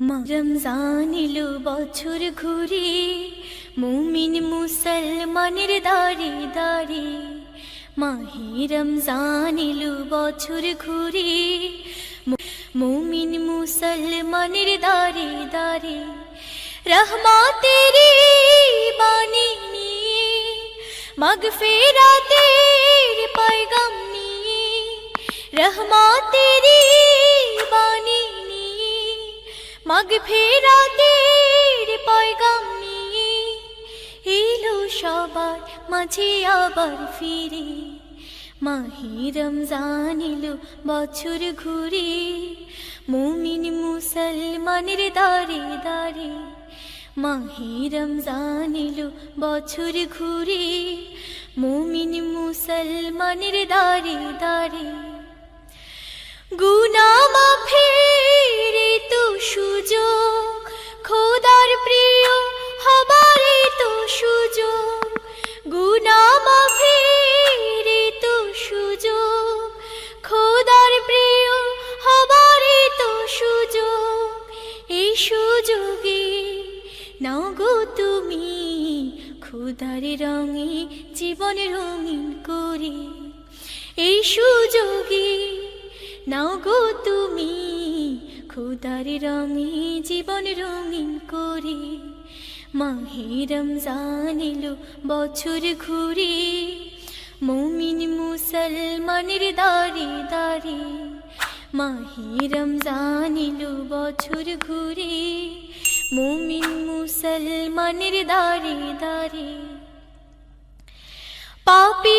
রমজান এলো বছর ঘুরে, মুমিন মুসলমানের দাঁড়ে দাঁড়ে। মাহে রমজান এলো বছর ঘুরে মুমিন মুসলমানের দাঁড়ে দাঁড়ে। রহমাতের বাণী নিয়ে, মগফিরাতের পয়গাম নিয়ে রহমাতের বাণী মগফিরাতের পয়গাম নিয়ে এলো সবার মাঝে আবার ফিরে। মাহি রমজান বছর ঘুরে, মুমিন মুসলমানের দাঁড়ে দাঁড়ে মাহি রমজান বছর ঘুরে, মুমিন মুসলমানের দাঁড়ে দাঁড়ে গুনা মাফের সুযোগ, খোদার প্রিয় হবার তো সুযোগ গুনা মাফের তো সুযোগ, খোদার প্রিয় হবার তো সুযোগ। এই সুযোগে, নাও গো তুমি খোদার রঙে জীবন রঙিন করে। এই সুযোগে, নাও গো তুমি খুদার রঙে, জীবন রঙিন করে, মাহে রমজান বছর ঘুরে। মমিন মুসলমানের দাঁড়ে দাঁড়ে, মাহে রমজান বছর ঘুরে। মমিন মুসলমানের দাঁড়ে দাঁড়ে, পাপি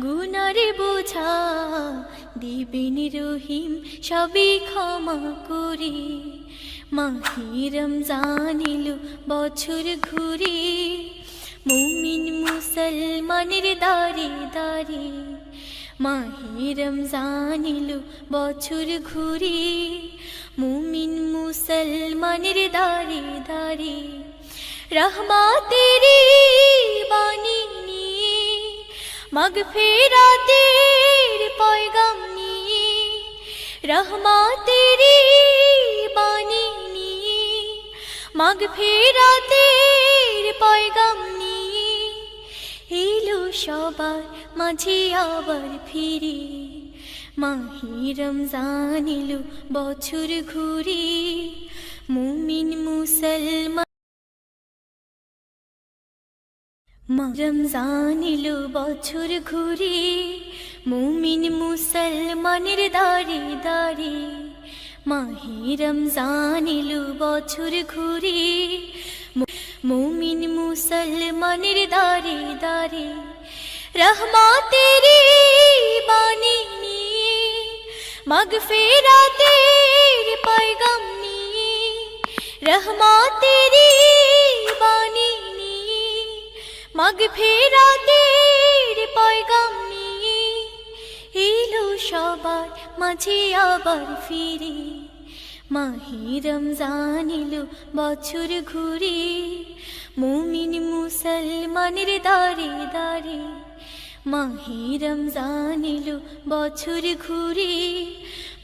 গুনারে বোঝা, দিবেন রহিম সবই ক্ষমা করে। মাহি রমজান এলো বছর ঘুরে, মুমিন মুসলমানের দাঁড়ে দাঁড়ে মাহি রমজান এলো বছর ঘুরে, মুমিন মুসলমানের দাঁড়ে রহমাতের বাণী নিয়ে মগফিরাতের পয়গাম নিয়ে, রহমাতের বাণী নিয়ে মগফিরাতের পয়গাম নিয়ে এলো সবার মাঝে আবার ফিরে। মাহি রমজান এলো বছর ঘুরে, মুমিন মুসলমান রমজান এলো বছর ঘুরে মুমিন মুসলমানের দাঁড়ে দাঁড়ে, মাহে রমজান এলো বছর ঘুরে মুমিন মুসলমানের দাঁড়ে দাঁড়ে, রহমাতের বাণী নিয়ে, মগফিরাতের পয়গাম নিয়ে, রহমাতের বাণী মগফিরাতের পয়গাম নিয়ে এলো সবার মাঝে আবার ফিরে। মাহি রমজান বছর ঘুরে, মুমিন মুসলমানের দাঁড়ে দাঁড়ে মাহি রমজান বছর ঘুরে,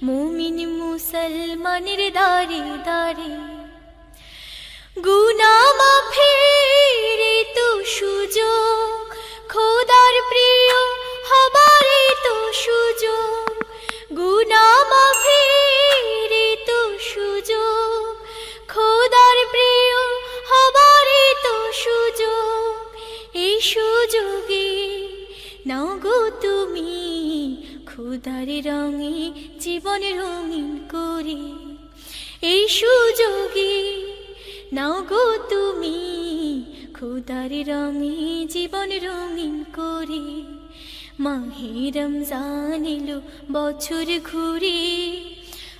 মুমিন মুসলমানের দাঁড়ে দাঁড়ে গুনা মাফের খুদার রঙে জীবন রঙিন করে। এই সুযোগে নাও গো তুমি খুদার রঙে জীবন রঙিন করে। মাহে রমজান বছর ঘুরে,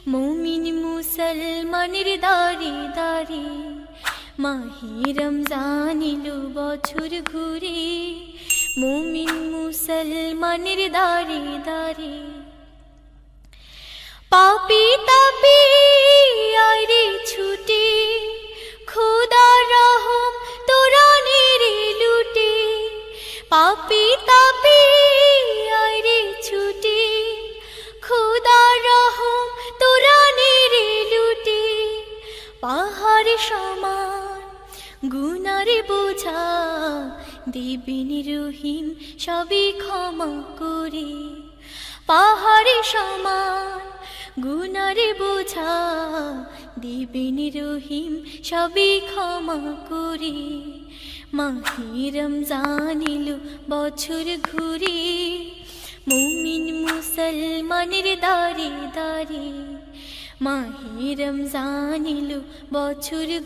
মুমিন মুসলমানের দারে দারে মাহি রমজান বছর ঘুরে মুমিন মুসলমানের দারে দারে। পাপি তাপি আরে ছুটে, খোদা রহম তোরা নেরে লুটে। পাপি তাপি আরে ছুটে, খোদা রহম তোরা নেরে লুটে। পাহাড় সমান, গুনারে বোঝা দেবিন রহিম সবই ক্ষমা করে। পাহাড়ে সমান গুনারে বোঝা। দেবেন রহিম সবই ক্ষমা করে। মাহিরম রমজান এলো বছর ঘুরে। মুমিন মুসলমানের দারে দারে। মাহিরম রমজান এলো বছর